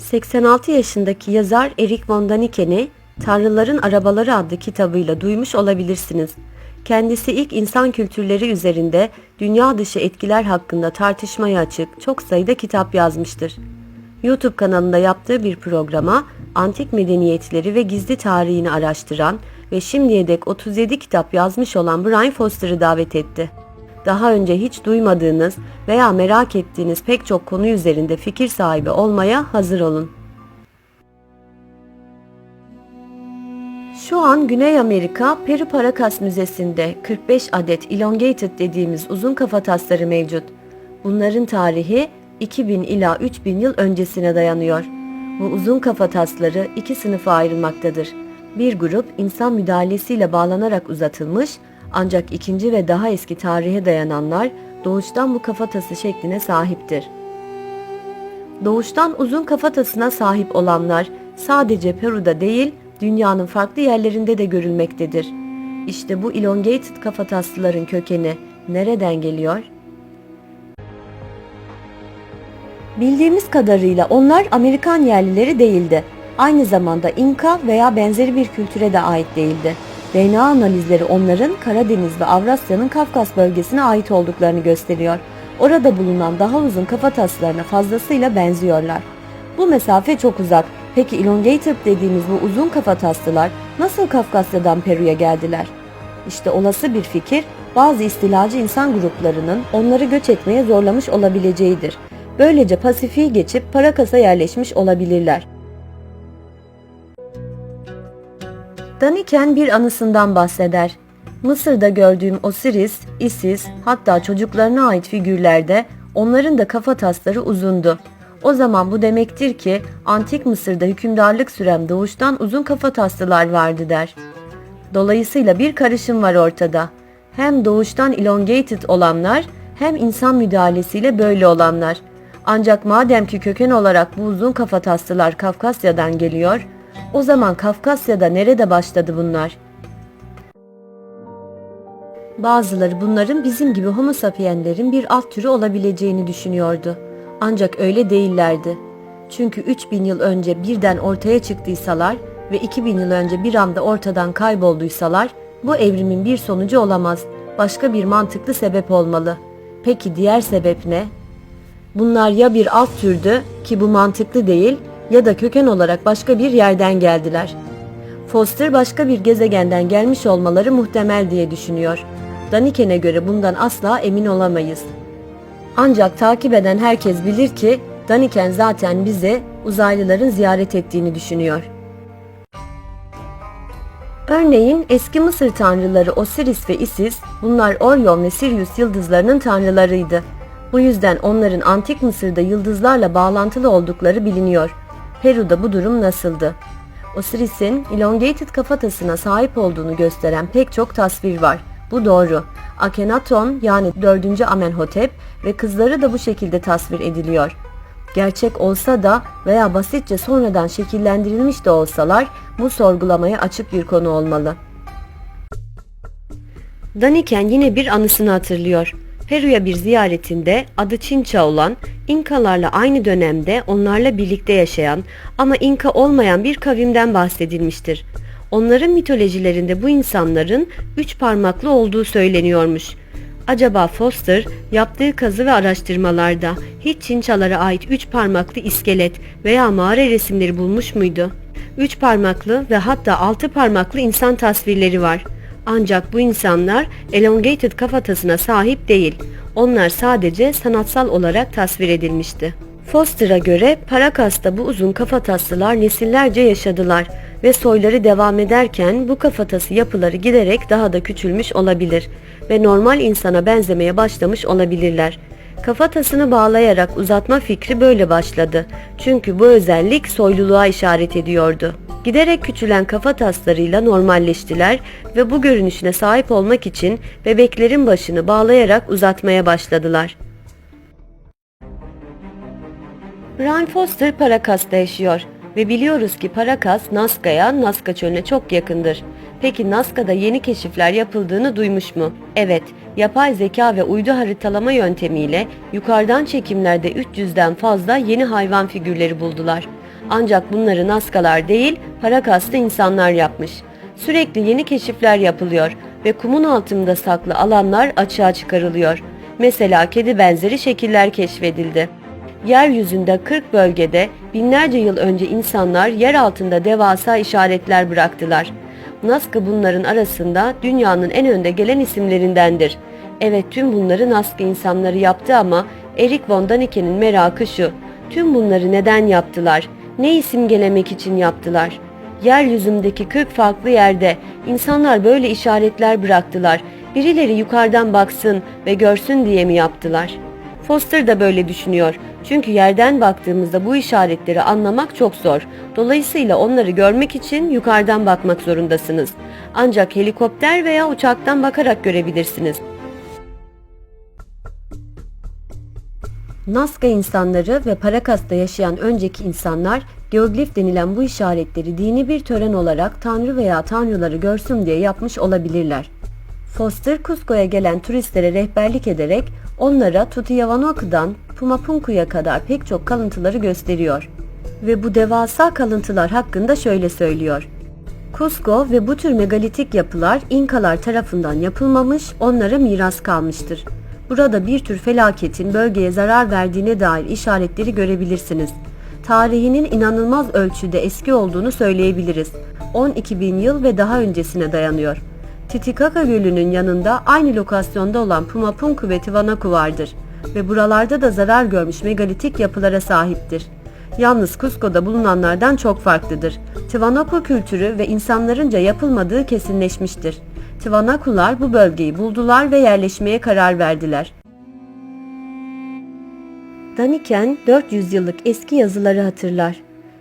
86 yaşındaki yazar Eric von Daniken'i Tanrıların Arabaları adlı kitabıyla duymuş olabilirsiniz. Kendisi ilk insan kültürleri üzerinde dünya dışı etkiler hakkında tartışmaya açık çok sayıda kitap yazmıştır. YouTube kanalında yaptığı bir programa antik medeniyetleri ve gizli tarihini araştıran ve şimdiye dek 37 kitap yazmış olan Brian Foster'ı davet etti. Daha önce hiç duymadığınız veya merak ettiğiniz pek çok konu üzerinde fikir sahibi olmaya hazır olun. Şu an Güney Amerika Peri Paracas Müzesi'nde 45 adet elongated dediğimiz uzun kafa tasları mevcut. Bunların tarihi 2000 ila 3000 yıl öncesine dayanıyor. Bu uzun kafa tasları iki sınıfa ayrılmaktadır. Bir grup insan müdahalesiyle bağlanarak uzatılmış ancak ikinci ve daha eski tarihe dayananlar doğuştan bu kafatası şekline sahiptir. Doğuştan uzun kafatasına sahip olanlar sadece Peru'da değil, dünyanın farklı yerlerinde de görülmektedir. İşte bu elongated kafataslıların kökeni nereden geliyor? Bildiğimiz kadarıyla onlar Amerikan yerlileri değildi. Aynı zamanda İnka veya benzeri bir kültüre de ait değildi. DNA analizleri onların Karadeniz ve Avrasya'nın Kafkas bölgesine ait olduklarını gösteriyor. Orada bulunan daha uzun kafa taslarına fazlasıyla benziyorlar. Bu mesafe çok uzak. Peki elongated dediğimiz bu uzun kafa taslılar nasıl Kafkasya'dan Peru'ya geldiler? İşte olası bir fikir bazı istilacı insan gruplarının onları göç etmeye zorlamış olabileceğidir. Böylece Pasifik'i geçip Parakas'a yerleşmiş olabilirler. Daniken bir anısından bahseder. Mısır'da gördüğüm Osiris, Isis, hatta çocuklarına ait figürlerde onların da kafa tasları uzundu. O zaman bu demektir ki antik Mısır'da hükümdarlık süren doğuştan uzun kafa taslılar vardı der. Dolayısıyla bir karışım var ortada. Hem doğuştan elongated olanlar hem insan müdahalesiyle böyle olanlar. Ancak madem ki köken olarak bu uzun kafa taslılar Kafkasya'dan geliyor, o zaman Kafkasya'da nerede başladı bunlar? Bazıları bunların bizim gibi homo sapienslerin bir alt türü olabileceğini düşünüyordu. Ancak öyle değillerdi. Çünkü 3000 yıl önce birden ortaya çıktıysalar ve 2000 yıl önce bir anda ortadan kaybolduysalar bu evrimin bir sonucu olamaz. Başka bir mantıklı sebep olmalı. Peki diğer sebep ne? Bunlar ya bir alt türdü ki bu mantıklı değil ya da köken olarak başka bir yerden geldiler. Foster başka bir gezegenden gelmiş olmaları muhtemel diye düşünüyor. Daniken'e göre bundan asla emin olamayız. Ancak takip eden herkes bilir ki Daniken zaten bize uzaylıların ziyaret ettiğini düşünüyor. Örneğin eski Mısır tanrıları Osiris ve Isis, bunlar Orion ve Sirius yıldızlarının tanrılarıydı. Bu yüzden onların antik Mısır'da yıldızlarla bağlantılı oldukları biliniyor. Peru'da bu durum nasıldı? Osiris'in elongated kafatasına sahip olduğunu gösteren pek çok tasvir var. Bu doğru. Akhenaton yani 4. Amenhotep ve kızları da bu şekilde tasvir ediliyor. Gerçek olsa da veya basitçe sonradan şekillendirilmiş de olsalar bu sorgulamaya açık bir konu olmalı. Daniken yine bir anısını hatırlıyor. Peru'ya bir ziyaretinde adı Çinça olan, İnkalarla aynı dönemde onlarla birlikte yaşayan ama İnka olmayan bir kavimden bahsedilmiştir. Onların mitolojilerinde bu insanların üç parmaklı olduğu söyleniyormuş. Acaba Foster yaptığı kazı ve araştırmalarda hiç Çinçalara ait üç parmaklı iskelet veya mağara resimleri bulmuş muydu? Üç parmaklı ve hatta altı parmaklı insan tasvirleri var. Ancak bu insanlar elongated kafatasına sahip değil. Onlar sadece sanatsal olarak tasvir edilmişti. Foster'a göre Parakas'ta bu uzun kafataslılar nesillerce yaşadılar ve soyları devam ederken bu kafatası yapıları giderek daha da küçülmüş olabilir ve normal insana benzemeye başlamış olabilirler. Kafatasını bağlayarak uzatma fikri böyle başladı. Çünkü bu özellik soyluluğa işaret ediyordu. Giderek küçülen kafa taslarıyla normalleştiler ve bu görünüşüne sahip olmak için bebeklerin başını bağlayarak uzatmaya başladılar. Ryan Foster Paracas'ta yaşıyor ve biliyoruz ki Paracas Nazca'ya, Nazca çölüne çok yakındır. Peki Nazca'da yeni keşifler yapıldığını duymuş mu? Evet, yapay zeka ve uydu haritalama yöntemiyle yukarıdan çekimlerde 300'den fazla yeni hayvan figürleri buldular. Ancak bunları Naskalar değil, para kastı insanlar yapmış. Sürekli yeni keşifler yapılıyor ve kumun altında saklı alanlar açığa çıkarılıyor. Mesela kedi benzeri şekiller keşfedildi. Yeryüzünde 40 bölgede binlerce yıl önce insanlar yer altında devasa işaretler bıraktılar. Nazca bunların arasında dünyanın en önde gelen isimlerindendir. Evet tüm bunları Nazca insanları yaptı ama Erik von Daniken'in merakı şu. Tüm bunları neden yaptılar? Ne isimgelemek için yaptılar? Yeryüzündeki 40 farklı yerde insanlar böyle işaretler bıraktılar. Birileri yukarıdan baksın ve görsün diye mi yaptılar? Foster da böyle düşünüyor. Çünkü yerden baktığımızda bu işaretleri anlamak çok zor. Dolayısıyla onları görmek için yukarıdan bakmak zorundasınız. Ancak helikopter veya uçaktan bakarak görebilirsiniz. Nazca insanları ve Parakas'ta yaşayan önceki insanlar geoglif denilen bu işaretleri dini bir tören olarak tanrı veya tanrıları görsün diye yapmış olabilirler. Foster Cusco'ya gelen turistlere rehberlik ederek onlara Tutihuacana'dan Pumapunku'ya kadar pek çok kalıntıları gösteriyor. Ve bu devasa kalıntılar hakkında şöyle söylüyor. Cusco ve bu tür megalitik yapılar İnkalar tarafından yapılmamış, onlara miras kalmıştır. Burada bir tür felaketin bölgeye zarar verdiğine dair işaretleri görebilirsiniz. Tarihinin inanılmaz ölçüde eski olduğunu söyleyebiliriz. 12 bin yıl ve daha öncesine dayanıyor. Titicaca Gölü'nün yanında aynı lokasyonda olan Pumapunku ve Tiwanaku vardır ve buralarda da zarar görmüş megalitik yapılara sahiptir. Yalnız Cusco'da bulunanlardan çok farklıdır. Tiwanaku kültürü ve insanlarınca yapılmadığı kesinleşmiştir. Tiwanakular bu bölgeyi buldular ve yerleşmeye karar verdiler. Daniken 400 yıllık eski yazıları hatırlar.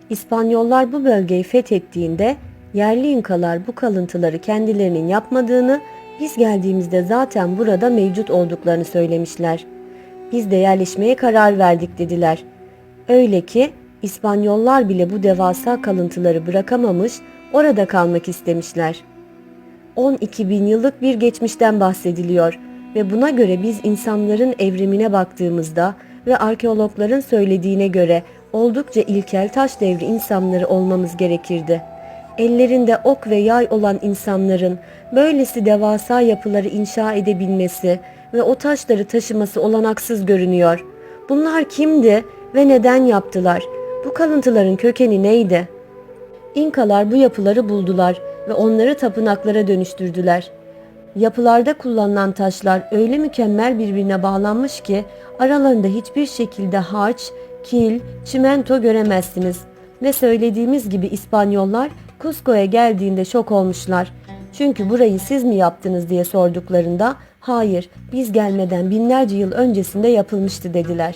İspanyollar bu bölgeyi fethettiğinde yerli İnkalar bu kalıntıları kendilerinin yapmadığını, biz geldiğimizde zaten burada mevcut olduklarını söylemişler. Biz de yerleşmeye karar verdik dediler. Öyle ki İspanyollar bile bu devasa kalıntıları bırakamamış, orada kalmak istemişler. 12 bin yıllık bir geçmişten bahsediliyor ve buna göre biz insanların evrimine baktığımızda ve arkeologların söylediğine göre oldukça ilkel taş devri insanları olmamız gerekirdi. Ellerinde ok ve yay olan insanların böylesi devasa yapıları inşa edebilmesi ve o taşları taşıması olanaksız görünüyor. Bunlar kimdi ve neden yaptılar? Bu kalıntıların kökeni neydi? İnkalar bu yapıları buldular ve onları tapınaklara dönüştürdüler. Yapılarda kullanılan taşlar öyle mükemmel birbirine bağlanmış ki aralarında hiçbir şekilde harç, kil, çimento göremezsiniz. Ve söylediğimiz gibi İspanyollar Cusco'ya geldiğinde şok olmuşlar. Çünkü burayı siz mi yaptınız diye sorduklarında hayır biz gelmeden binlerce yıl öncesinde yapılmıştı dediler.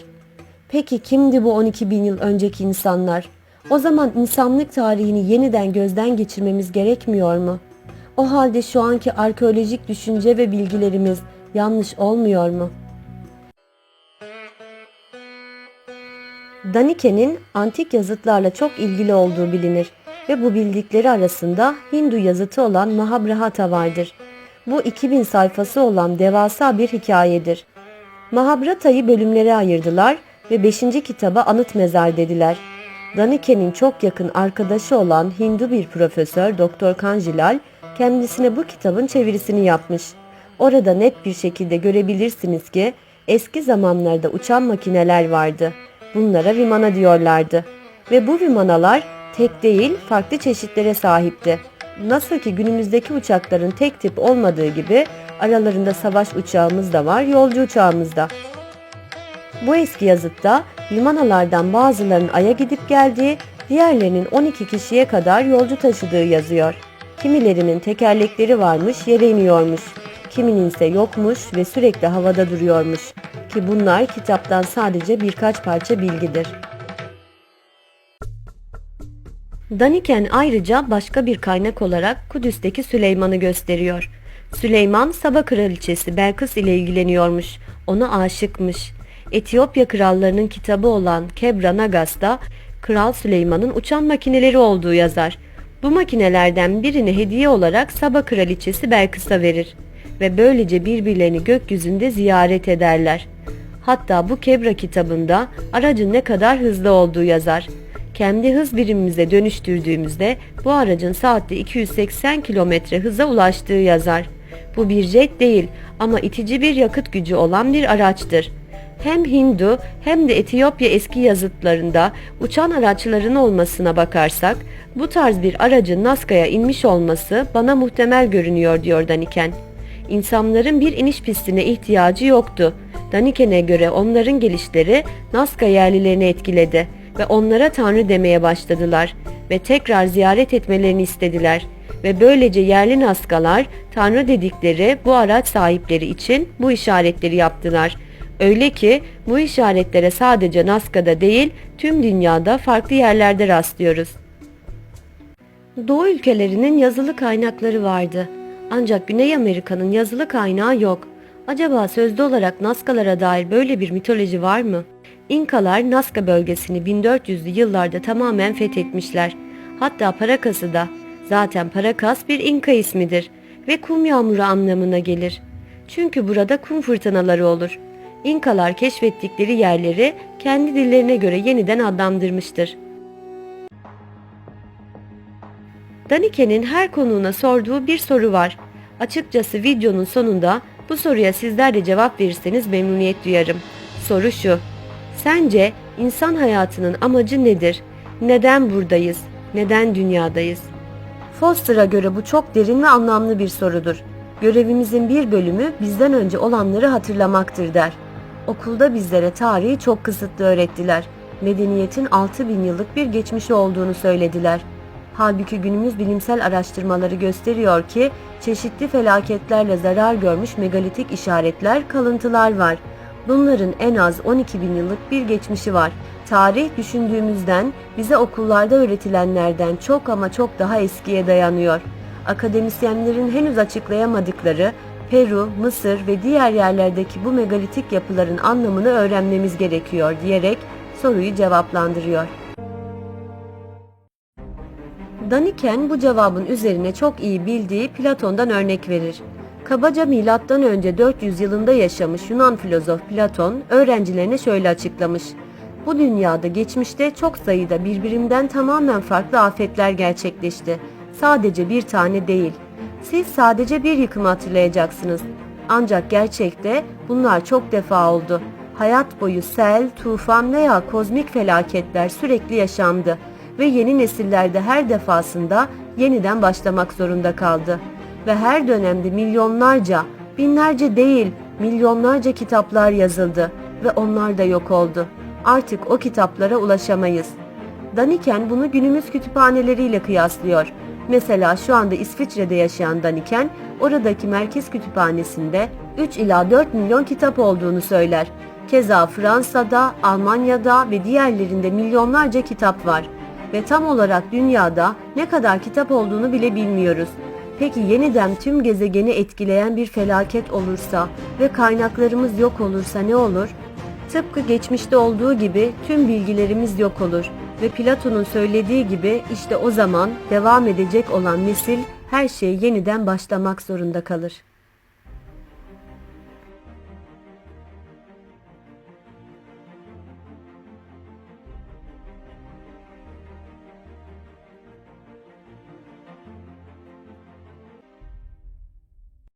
Peki kimdi bu 12 bin yıl önceki insanlar? O zaman insanlık tarihini yeniden gözden geçirmemiz gerekmiyor mu? O halde şu anki arkeolojik düşünce ve bilgilerimiz yanlış olmuyor mu? Danike'nin antik yazıtlarla çok ilgili olduğu bilinir ve bu bildikleri arasında Hindu yazıtı olan Mahabharata vardır. Bu 2000 sayfası olan devasa bir hikayedir. Mahabharata'yı bölümlere ayırdılar ve 5. kitaba anıt mezar dediler. Danike'nin çok yakın arkadaşı olan Hindu bir profesör Doktor Kanjilal kendisine bu kitabın çevirisini yapmış. Orada net bir şekilde görebilirsiniz ki eski zamanlarda uçan makineler vardı. Bunlara vimana diyorlardı. Ve bu vimanalar tek değil farklı çeşitlere sahipti. Nasıl ki günümüzdeki uçakların tek tip olmadığı gibi aralarında savaş uçağımız da var, yolcu uçağımız da. Bu eski yazıtta limanalardan bazılarının Ay'a gidip geldiği, diğerlerinin 12 kişiye kadar yolcu taşıdığı yazıyor. Kimilerinin tekerlekleri varmış, yere iniyormuş. Kiminin ise yokmuş ve sürekli havada duruyormuş. Ki bunlar kitaptan sadece birkaç parça bilgidir. Daniken ayrıca başka bir kaynak olarak Kudüs'teki Süleyman'ı gösteriyor. Süleyman Saba kraliçesi Belkıs ile ilgileniyormuş. Ona aşıkmış. Etiyopya krallarının kitabı olan Kebra Nagas'ta Kral Süleyman'ın uçan makineleri olduğu yazar. Bu makinelerden birini hediye olarak Saba kraliçesi Belkıs'a verir ve böylece birbirlerini gökyüzünde ziyaret ederler. Hatta bu Kebra kitabında aracın ne kadar hızlı olduğu yazar. kendi hız birimimize dönüştürdüğümüzde bu aracın saatte 280 kilometre hıza ulaştığı yazar. Bu bir jet değil ama itici bir yakıt gücü olan bir araçtır. Hem Hindu hem de Etiyopya eski yazıtlarında uçan araçların olmasına bakarsak bu tarz bir aracın Nazca'ya inmiş olması bana muhtemel görünüyor diyor Daniken. İnsanların bir iniş pistine ihtiyacı yoktu. Daniken'e göre onların gelişleri Nazca yerlilerini etkiledi ve onlara tanrı demeye başladılar ve tekrar ziyaret etmelerini istediler ve böylece yerli Nazcalar tanrı dedikleri bu araç sahipleri için bu işaretleri yaptılar. Öyle ki bu işaretlere sadece Nazca'da değil tüm dünyada farklı yerlerde rastlıyoruz. Doğu ülkelerinin yazılı kaynakları vardı. Ancak Güney Amerika'nın yazılı kaynağı yok. Acaba sözlü olarak Nazcalara dair böyle bir mitoloji var mı? İnkalar Nazca bölgesini 1400'lü yıllarda tamamen fethetmişler. Hatta Parakas'ı da. Zaten Parakas bir İnka ismidir ve kum yağmuru anlamına gelir. Çünkü burada kum fırtınaları olur. İnkalar keşfettikleri yerleri kendi dillerine göre yeniden adlandırmıştır. Danike'nin her konuğuna sorduğu bir soru var. Açıkçası videonun sonunda bu soruya sizler de cevap verirseniz memnuniyet duyarım. Soru şu. Sence insan hayatının amacı nedir? Neden buradayız? Neden dünyadayız? Foster'a göre bu çok derin ve anlamlı bir sorudur. Görevimizin bir bölümü bizden önce olanları hatırlamaktır der. Okulda bizlere tarihi çok kısıtlı öğrettiler. Medeniyetin 6000 yıllık bir geçmişi olduğunu söylediler. Halbuki günümüz bilimsel araştırmaları gösteriyor ki çeşitli felaketlerle zarar görmüş megalitik işaretler, kalıntılar var. Bunların en az 12 bin yıllık bir geçmişi var. Tarih düşündüğümüzden bize okullarda öğretilenlerden çok ama çok daha eskiye dayanıyor. Akademisyenlerin henüz açıklayamadıkları Peru, Mısır ve diğer yerlerdeki bu megalitik yapıların anlamını öğrenmemiz gerekiyor diyerek soruyu cevaplandırıyor. Daniken bu cevabın üzerine çok iyi bildiği Platon'dan örnek verir. Kabaca milattan önce 400 yılında yaşamış Yunan filozof Platon öğrencilerine şöyle açıklamış. Bu dünyada geçmişte çok sayıda birbirinden tamamen farklı afetler gerçekleşti. Sadece bir tane değil. Siz sadece bir yıkımı hatırlayacaksınız. Ancak gerçekte bunlar çok defa oldu. Hayat boyu sel, tufan veya kozmik felaketler sürekli yaşandı ve yeni nesillerde her defasında yeniden başlamak zorunda kaldı. Ve her dönemde milyonlarca, binlerce değil milyonlarca kitaplar yazıldı ve onlar da yok oldu. Artık o kitaplara ulaşamayız. Daniken bunu günümüz kütüphaneleriyle kıyaslıyor. Mesela şu anda İsviçre'de yaşayan Daniken, oradaki merkez kütüphanesinde 3 ila 4 milyon kitap olduğunu söyler. Keza Fransa'da, Almanya'da ve diğerlerinde milyonlarca kitap var ve tam olarak dünyada ne kadar kitap olduğunu bile bilmiyoruz. Peki yeniden tüm gezegeni etkileyen bir felaket olursa ve kaynaklarımız yok olursa ne olur? Tıpkı geçmişte olduğu gibi tüm bilgilerimiz yok olur ve Platon'un söylediği gibi işte o zaman devam edecek olan nesil her şeyi yeniden başlamak zorunda kalır.